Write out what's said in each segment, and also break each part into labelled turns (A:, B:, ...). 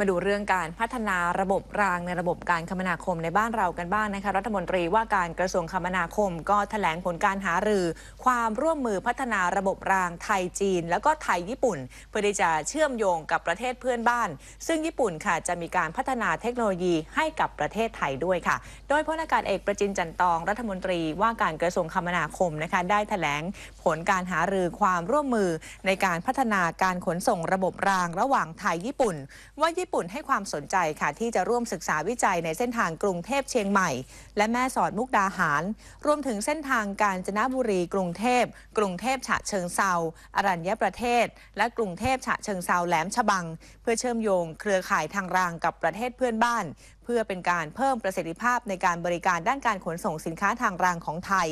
A: มาดูเรื่องการพัฒนาระบบรางในระบบการคมนาคมในบ้านเรากันบ้างนะคะรัฐมนตรีว่าการกระทรวงคมนาคม ก็แถลงผลการหารือ ความร่วมมือพัฒนาระบบรางไทยจีน แล้วก็ไทยญี่ปุ่น เพื่อที่จะเชื่อมโยงกับประเทศเพื่อนบ้าน ซึ่งญี่ปุ่นค่ะจะมีการพัฒนาเทคโนโลยีให้กับประเทศไทยด้วยค่ะ โดยพลอากาศเอกประจินจันตอง รัฐมนตรีว่าการกระทรวงคมนาคมนะคะได้แถลงผลการหารือความร่วมมือในการพัฒนาการขนส่งระบบรางระหว่างไทยญี่ปุ่นว่าญี่ปุ่นให้ความสนใจค่ะ ที่จะร่วมศึกษาวิจัยในเส้นทางกรุงเทพเชียงใหม่ และแม่สอดมุกดาหาร รวมถึงเส้นทางกาญจนบุรีกรุงเทพ กรุงเทพฉะเชิงเซาอรัญญประเทศ และกรุงเทพฉะเชิงเซาแหลมฉบัง เพื่อเชื่อมโยงเครือข่ายทางรางกับประเทศเพื่อนบ้านเพื่อเป็นการเพิ่มประสิทธิภาพในการบริการด้านการขนส่งสินค้าทางรางของไทย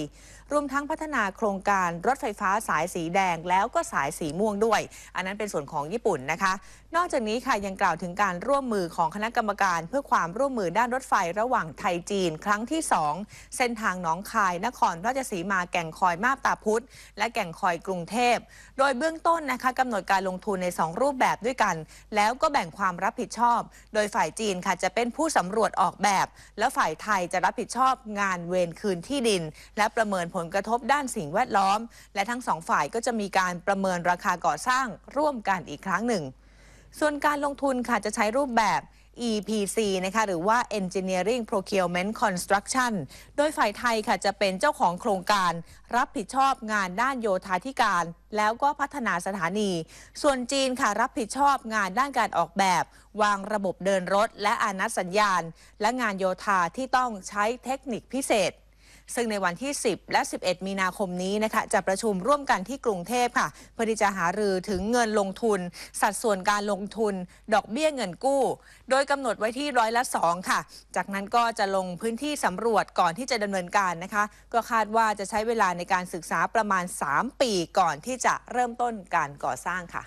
A: รวมทั้งพัฒนาโครงการรถไฟฟ้าสายสีแดงแล้วก็สายสีม่วงด้วย อันนั้นเป็นส่วนของญี่ปุ่นนะคะ นอกจากนี้ค่ะยังกล่าวถึงการร่วมมือของคณะกรรมการเพื่อความร่วมมือด้านรถไฟระหว่างไทยจีน ครั้งที่ 2 เส้นทางหนองคาย นครราชสีมาแก่งคอยมาบตาพุธและแก่งคอยกรุงเทพ โดยเบื้องต้นนะคะกำหนดการลงทุนใน 2 รูปแบบด้วยกัน แล้วก็แบ่งความรับผิดชอบ โดยฝ่ายจีนค่ะจะเป็นผู้สำรวจออกแบบ และฝ่ายไทยจะรับผิดชอบงานเวรคืนที่ดิน และประเมินผลกระทบด้านสิ่งแวดล้อม และทั้งสองฝ่ายก็จะมีการประเมินราคาก่อสร้างร่วมกันอีกครั้งหนึ่ง ส่วนการลงทุนค่ะจะใช้รูปแบบ EPC นะคะหรือว่า Engineering Procurement Construction โดยฝ่ายไทยค่ะจะเป็นเจ้าของโครงการ รับผิดชอบงานด้านโยธาธิการ แล้วก็พัฒนาสถานี ส่วนจีนค่ะรับผิดชอบงานด้านการออกแบบ วางระบบเดินรถ และอานัดสัญญาณ และงานโยธาที่ต้องใช้เทคนิคพิเศษ ซึ่งในวันที่ 10 และ 11 มีนาคมนี้นะคะจะประชุมร่วมกันที่กรุงเทพค่ะ เพื่อที่จะหารือถึงเงินลงทุน สัดส่วนการลงทุน ดอกเบี้ยเงินกู้ โดยกำหนดไว้ที่ร้อยละ2ค่ะ จากนั้นก็จะลงพื้นที่สำรวจก่อนที่จะดำเนินการนะคะ ก็คาดว่าจะใช้เวลาในการศึกษาประมาณ 3 ปีก่อนที่จะเริ่มต้นการก่อสร้างค่ะ